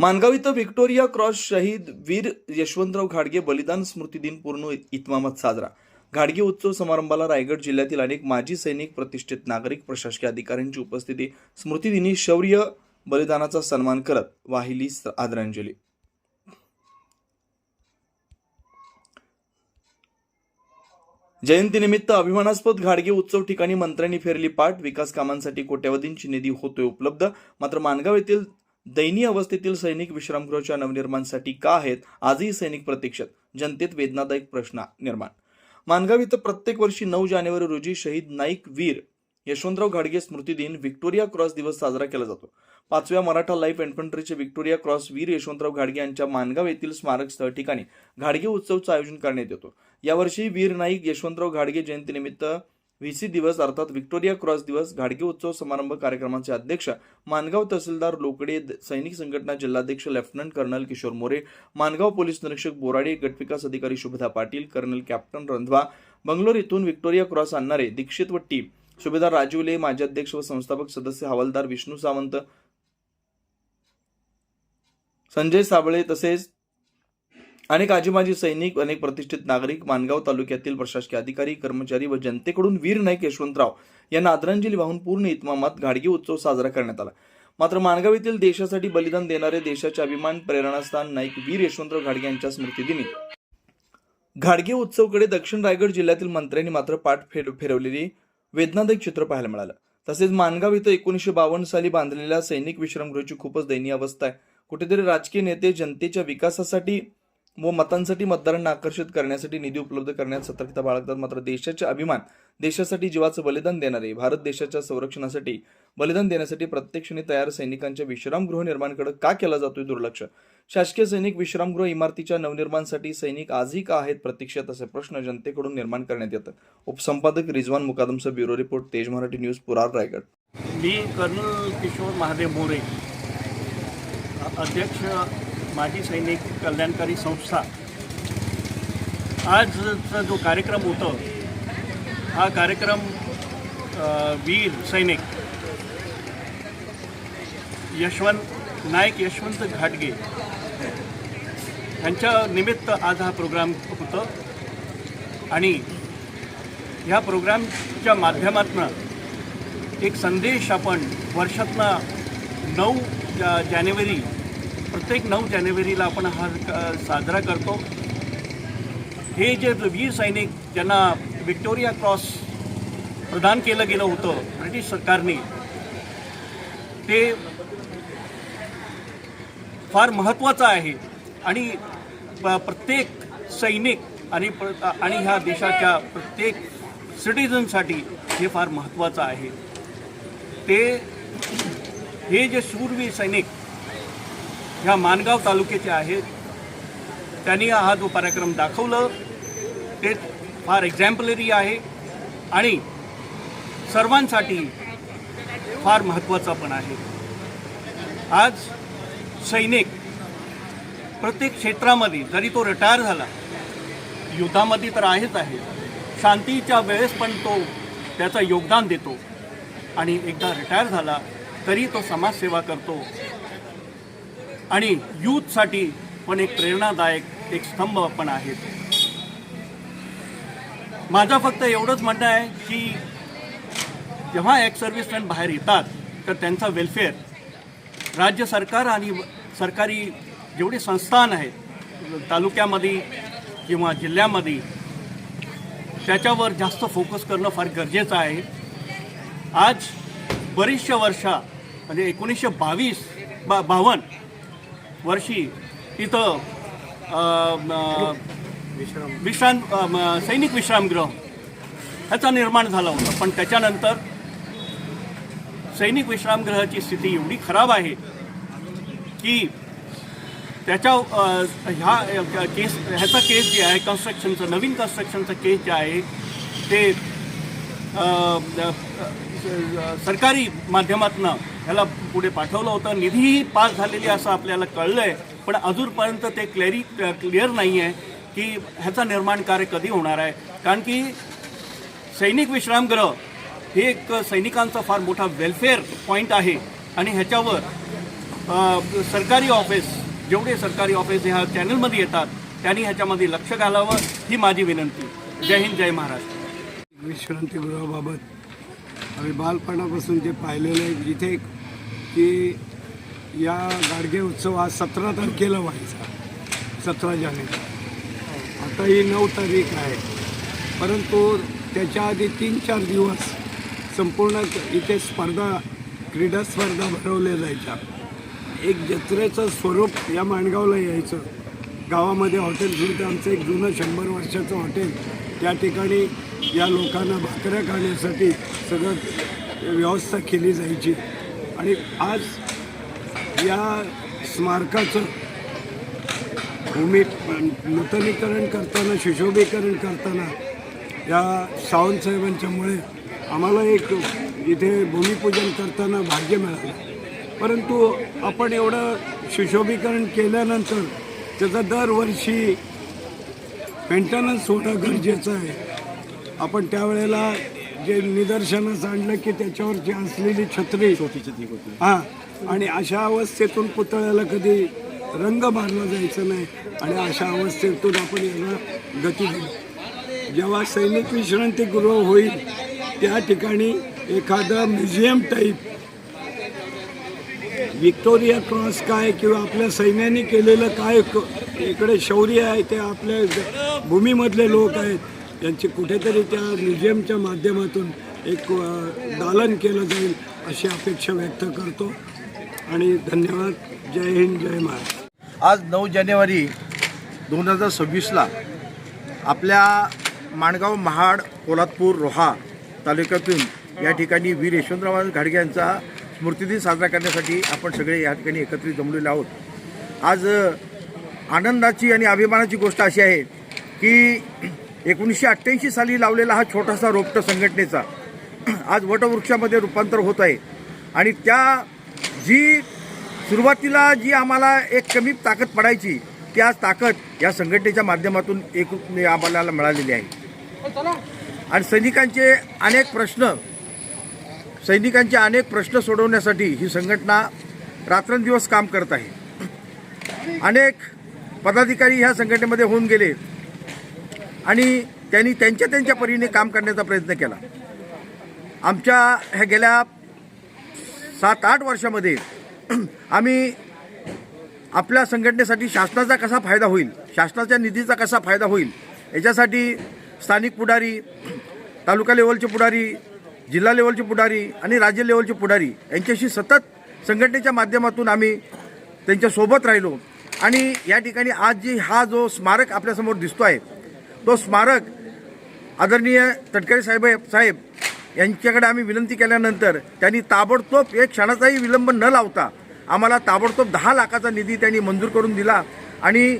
मानगाव इथं Victoria cross शहीद वीर यशवंतराव घाडगे बलिदान स्मृती दिन पूर्ण इतमामात साजरा. घाडगे उत्सव समारंभाला रायगड जिल्ह्यातील अनेक माजी सैनिक प्रतिष्ठित नागरिक प्रशासकीय अधिकाऱ्यांची उपस्थिती स्मृतिदिनी शौर्य बलिदानाचा सन्मान करत वाहिली आदरांजली. जयंतीनिमित्त अभिमानास्पद घाडगे उत्सव ठिकाणी मंत्र्यांनी फेरली पाठ विकास कामांसाठी कोट्यवधींची निधी होतोय उपलब्ध. मात्र मानगाव येथील दयनीय अवस्थेतील सैनिक विश्रामगृहाच्या नवनिर्माणसाठी का आहेत आजही सैनिक प्रतीक्षेत. जनतेत वेदनादायक प्रश्न निर्माण. मानगाव इथं प्रत्येक वर्षी नऊ जानेवारी रोजी शहीद नाईक वीर यशवंतराव घाडगे स्मृती दिन व्हिक्टोरिया क्रॉस दिवस साजरा केला जातो. पाचव्या मराठा लाईफ इन्फंट्रीचे व्हिक्टोरिया क्रॉस वीर यशवंतराव घाडगे यांच्या मानगाव येथील स्मारक स्थळ ठिकाणी घाडगे उत्सवचं आयोजन करण्यात येतो. यावर्षी वीर नाईक यशवंतराव घाडगे जयंतीनिमित्त व्हीसी दिवस अर्थात व्हिक्टोरिया क्रॉस दिवस घाडगे उत्सव समारंभ कार्यक्रमाचे अध्यक्ष मानगाव तहसीलदार लोकडे सैनिक संघटना जिल्हाध्यक्ष lieutenant colonel Kishor More Mangaon police निरीक्षक बोराडे गटविकास अधिकारी शुभदा पाटील कर्नल कॅप्टन रंधवा बंगलोर इथून व्हिक्टोरिया क्रॉस आणणारे दीक्षित व टीम सुभेदार राजीवले माजी अध्यक्ष व संस्थापक सदस्य हवालदार विष्णू सावंत संजय साबळे तसेच अनेक आजीमाजी सैनिक अनेक प्रतिष्ठित नागरिक मानगाव तालुक्यातील प्रशासकीय अधिकारी कर्मचारी व जनतेकडून वीर नाईक यशवंतराव यांना आदरांजली वाहून पूर्ण इतमामात घाडगे उत्सव साजरा करण्यात आला. मात्र मानगाव येथील देशासाठी बलिदान देणारे देशाचे अभिमान प्रेरणास्थान नाईक वीर यशवंतराव घाडगे यांच्या स्मृतिदिनी. घाडगे उत्सवकडे दक्षिण रायगड जिल्ह्यातील मंत्र्यांनी मात्र पाठ फेर फिरवलेली वेदनादायक चित्र पाहायला मिळालं. तसेच मानगाव इथं एकोणीसशे बावन्न साली बांधलेल्या सैनिक विश्रामगृहाची खूपच दयनीय अवस्था आहे. कुठेतरी राजकीय नेते जनतेच्या विकासासाठी व मतांसाठी मतदारांना आकर्षित करण्यासाठी निधी उपलब्ध करण्यात सतर्कता बाळगतात. मात्र देशाचे अभिमान देशासाठी जीवाचं बलिदान देणारे भारत देशाच्या संरक्षणासाठी बलिदान देण्यासाठी प्रत्येक क्षणी तयार सैनिकांच्या विश्रामगृह निर्माणकडे का केला जातोय दुर्लक्ष? शासकीय सैनिक विश्रामगृह इमारतीच्या नवनिर्माणसाठी सैनिक आजही का आहेत प्रतीक्षेत असे प्रश्न जनतेकडून निर्माण करण्यात येतात. उपसंपादक Rizwan मुकादमचा bureau report Tej Marathi news पुरार Raigad. मी कर्नल किशोर महादेव मोरे अध्यक्ष माजी सैनिक कल्याणकारी संस्था. आजचा जो कार्यक्रम होतो हा कार्यक्रम वीर सैनिक यशवंत नायक यशवंत घाटगे यांच्या निमित्त आज हा प्रोग्राम होतं. आणि ह्या प्रोग्रामच्या माध्यमातून एक संदेश आपण वर्षातनं नऊ जा जानेवारी प्रत्येक नऊ जानेवारीला आपण हा साजरा करतो. हे जे वीर सैनिक ज्यांना विक्टोरिया क्रॉस प्रदान केलं गेलं होतं ब्रिटिश सरकारने ते फार महत्त्वाचं आहे. आणि प्रत्येक सैनिक आणि प्र आणि ह्या देशाच्या प्रत्येक सिटिझनसाठी हे फार महत्त्वाचं आहे. ते हे जे शूरवीर सैनिक ह्या मानगाव तालुक्याचे आहेत. त्यांनी हा जो पराक्रम दाखवलं ते फार एक्झॅम्पलरी आहे आणि सर्वांसाठी फार महत्त्वाचा पण आहे. आज सैनिक प्रत्येक क्षेत्रामध्ये जरी तो रिटायर झाला युद्धामध्ये तर आहेच आहे. शांतीच्या वेळेस पण तो त्याचं योगदान देतो आणि एकदा रिटायर झाला तरी तो समाजसेवा करतो. आणि यूथसाठी पण एक प्रेरणादायक एक स्तंभ पण आहेत माझं फक्त एवढंच म्हणणं आहे की जेव्हा एक्स सर्व्हिसमॅन बाहेर येतात तर त्यांचा वेलफेअर राज्य सरकार आणि सरकारी जेवढे संस्थान आहेत तालुक्यामध्ये किंवा जिल्ह्यामध्ये त्याच्यावर जास्त फोकस करणं फार गरजेचं आहे. आज बरीचशा वर्षा म्हणजे एकोणीसशे बावीस बा बावन्न वर्षी इथं विश्राम म, सैनिक विश्रामगृह ह्याचा निर्माण झाला होता. पण त्याच्यानंतर सैनिक विश्रामगृहाची स्थिती एवढी खराब आहे की त्याच्या ह्या केस ह्याचा केस जे आहे कन्स्ट्रक्शनचं नवीन कन्स्ट्रक्शनचं केस जे आहे ते सरकारी माध्यमातून ह्याला पुढे पाठवलं होतं. निधीही पास झालेली असं आपल्याला कळलं आहे पण अजूनपर्यंत ते क्लॅरी क्लिअर नाही आहे की ह्याचा निर्माण कार्य कधी होणार आहे. कारण की सैनिक विश्रामगृह हे एक सैनिकांचा फार मोठा वेलफेअर पॉईंट आहे. आणि ह्याच्यावर सरकारी ऑफिस जेवढे सरकारी ऑफिस ह्या चॅनलमध्ये येतात त्यांनी ह्याच्यामध्ये लक्ष घालावं ही माझी विनंती. जय हिंद जय महाराष्ट्र. विश्रांतीगृहाबाबत आम्ही बालपणापासून जे पाहिलेलं आहे जिथे की या गाडगे उत्सव आज सतरा तारखेला व्हायचा सतरा जानेवारी. आता ही नऊ तारीख आहे. परंतु त्याच्या आधी तीन चार दिवस संपूर्ण इथे स्पर्धा क्रीडा स्पर्धा भरवल्या जायच्या. एक जत्रेचं स्वरूप या माणगावला यायचं. गावामध्ये हॉटेल सुद्धा आमचं एक जुनं शंभर वर्षाचं हॉटेल. त्या ठिकाणी या लोकांना भाकऱ्या खाण्यासाठी सगळं व्यवस्था केली जायची. आणि आज या स्मारकाचं भूमी नूतनीकरण करताना सुशोभीकरण करताना या सावंतसाहेबांच्यामुळे आम्हाला एक इथे भूमिपूजन करताना भाग्य मिळालं. परंतु आपण एवढं सुशोभीकरण केल्यानंतर त्याचा दरवर्षी मेंटेनन्स होणं गरजेचं आहे. आपण त्यावेळेला जे निदर्शनास आणलं की त्याच्यावरची असलेली छत्री. हां. आणि अशा अवस्थेतून पुतळ्याला कधी रंग मारला जायचं नाही. आणि अशा अवस्थेतून आपण याला गती दिली जेव्हा सैनिक विश्रांतीगृह होईल त्या ठिकाणी एखादं म्युझियम टाईप विक्टोरिया क्रॉस काय किंवा आपल्या सैन्याने केलेलं काय क- इकडे शौर्य आहे ते आपल्या ज- भूमीमधले लोक आहेत यांची कुठेतरी त्या म्युझियमच्या माध्यमातून एक दालन केलं जाईल अशी अपेक्षा व्यक्त करतो. आणि धन्यवाद. जय हिंद जय महाराज आज नऊ जानेवारी दोन हजार सव्वीसला आपल्या माणगाव महाड पोलादपूर रोहा तालुक्यातून या ठिकाणी वीर यशवंतराव घाडगे यांचा स्मृतिदिन साजरा करण्यासाठी आपण सगळे या ठिकाणी एकत्रित जमलेलो आहोत. आज आनंदाची आणि अभिमानाची गोष्ट अशी आहे की एकोणीसशे अठ्ठ्याऐंशी साली लावलेला हा छोटासा रोपट संघटनेचा आज वटवृक्षामध्ये रूपांतर होत आहे. आणि त्या जी सुरुवातीला जी आम्हाला एक कमी ताकद पडायची ती आज ताकद या संघटनेच्या माध्यमातून एक आम्हाला मिळालेली आहे. आणि सैनिकांचे अनेक प्रश्न सैनिकांचे अनेक प्रश्न सोडवण्यासाठी ही संघटना रात्रंदिवस काम करत आहे. अनेक पदाधिकारी ह्या संघटनेमध्ये होऊन गेले. आणि त्यांनी त्यांच्या त्यांच्या परीने काम करण्याचा प्रयत्न केला. आमच्या ह्या गेल्या सात आठ वर्षामध्ये आम्ही आपल्या संघटनेसाठी शासनाचा कसा फायदा होईल शासनाच्या निधीचा कसा फायदा होईल याच्यासाठी स्थानिक पुढारी तालुका लेवलचे पुढारी जिल्हा लेवलचे पुढारी आणि राज्य लेवलचे पुढारी यांच्याशी सतत संघटनेच्या माध्यमातून आम्ही त्यांच्यासोबत राहिलो. आणि या ठिकाणी आज जी हा जो स्मारक आपल्यासमोर दिसतो आहे तो स्मारक आदरणीय तटकरे साहेब साहेब यांच्याकडे आम्ही विनंती केल्यानंतर त्यांनी ताबडतोब एक क्षणाचाही विलंब न लावता आम्हाला ताबडतोब दहा लाखाचा निधी त्यांनी मंजूर करून दिला आणि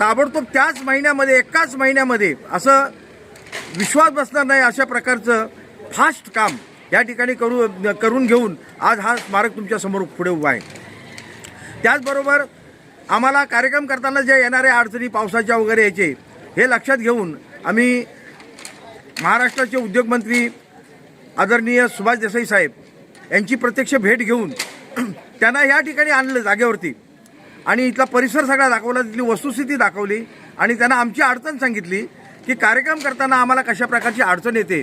ताबडतोब त्याच महिन्यामध्ये एकाच महिन्यामध्ये असं विश्वास बसणार नाही अशा प्रकारचं फास्ट काम या ठिकाणी करू करून घेऊन आज हा स्मारक तुमच्यासमोर पुढे उभा आहे. त्याचबरोबर आम्हाला कार्यक्रम करताना जे येणाऱ्या अडचणी पावसाच्या वगैरे याचे हे लक्षात घेऊन आम्ही महाराष्ट्राचे उद्योगमंत्री आदरणीय सुभाष देसाई साहेब यांची प्रत्यक्ष भेट घेऊन त्यांना या ठिकाणी आणलं जागेवरती. आणि इथला परिसर सगळा दाखवला तिथली वस्तुस्थिती दाखवली आणि त्यांना आमची अडचण सांगितली की कार्यक्रम करताना आम्हाला कशा प्रकारची अडचण येते.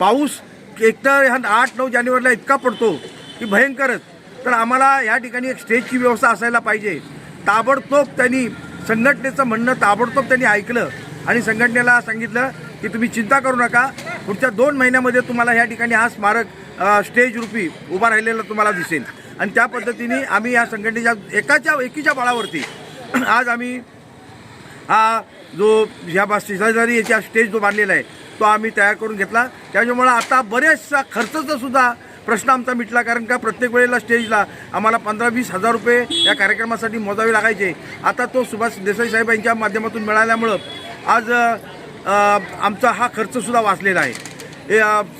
पाऊस एकतर ह्या आठ नऊ जानेवारीला इतका पडतो की भयंकरच. तर आम्हाला या ठिकाणी एक स्टेजची व्यवस्था असायला पाहिजे. ताबडतोब त्यांनी संघटनेचं म्हणणं ताबडतोब त्यांनी ऐकलं आणि संघटनेला सांगितलं की तुम्ही चिंता करू नका. पुढच्या दोन महिन्यामध्ये तुम्हाला या ठिकाणी हा स्मारक स्टेज रूपी उभा राहिलेला तुम्हाला दिसेल. आणि त्या पद्धतीने आम्ही या संघटनेच्या एकाच्या एकीच्या बळावरती आज आम्ही हा जो ह्या शेजारी याच्या स्टेज जो बांधलेला आहे तो आम्ही तयार करून घेतला. त्याच्यामुळं आता बरेचसा खर्चाचा सुद्धा प्रश्न आमचा मिटला कारण का प्रत्येक वेळेला स्टेजला आम्हाला पंधरा वीस हजार रुपये या कार्यक्रमासाठी मोजावे लागायचे. आता तो सुभाष देसाई साहेब यांच्या माध्यमातून मिळाल्यामुळं आज आमचा हा खर्चसुद्धा वाचलेला आहे.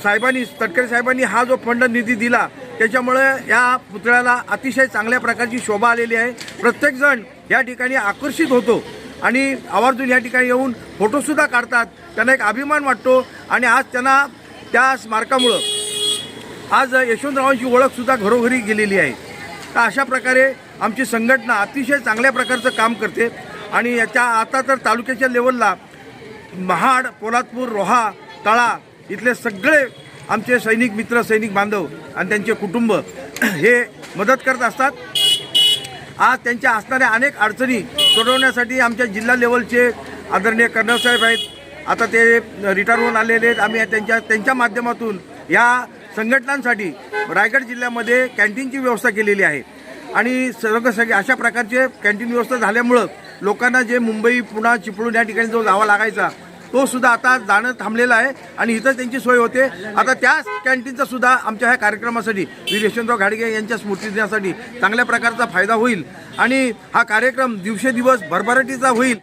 साहेबांनी तटकरे साहेबांनी हा जो फंड निधी दिला त्याच्यामुळे या पुतळ्याला अतिशय चांगल्या प्रकारची शोभा आलेली आहे. प्रत्येकजण या ठिकाणी आकर्षित होतो आणि आवर्जून या ठिकाणी येऊन फोटोसुद्धा काढतात. त्यांना एक अभिमान वाटतो आणि आज त्यांना त्या स्मारकामुळं आज यशवंतरावांची ओळखसुद्धा घरोघरी गेलेली आहे. तर अशा प्रकारे आमची संघटना अतिशय चांगल्या प्रकारचं काम करते आणि याच्या आता तर तालुक्याच्या लेवलला महाड पोलादपूर रोहा तळा इथले सगळे आमचे सैनिक मित्र सैनिक बांधव आणि त्यांचे कुटुंब हे मदत करत असतात. आज त्यांच्या असणाऱ्या अनेक अडचणी सोडवण्यासाठी आमच्या जिल्हा लेवलचे आदरणीय कर्नलसाहेब आहेत. आता ते रिटायर होऊन आलेले आहेत. आम्ही त्यांच्या त्यांच्या माध्यमातून या संघटनांसाठी रायगड जिल्ह्यामध्ये कॅन्टीनची व्यवस्था केलेली आहे. आणि सर्व सगळे अशा प्रकारचे कॅन्टीन व्यवस्था झाल्यामुळं लोकांना जे मुंबई पुणा चिपळूण या ठिकाणी जो जावा लागायचा तो सुद्धा आता जाणं थांबलेला आहे आणि इथं त्यांची सोय होते. आता त्याच कॅन्टीनचा सुद्धा आमच्या ह्या कार्यक्रमासाठी वीर यशवंतराव घाडगे यांच्या स्मृतीदिनासाठी चांगल्या प्रकारचा फायदा होईल. आणि हा कार्यक्रम दिवसेदिवस भरभराटीचा होईल.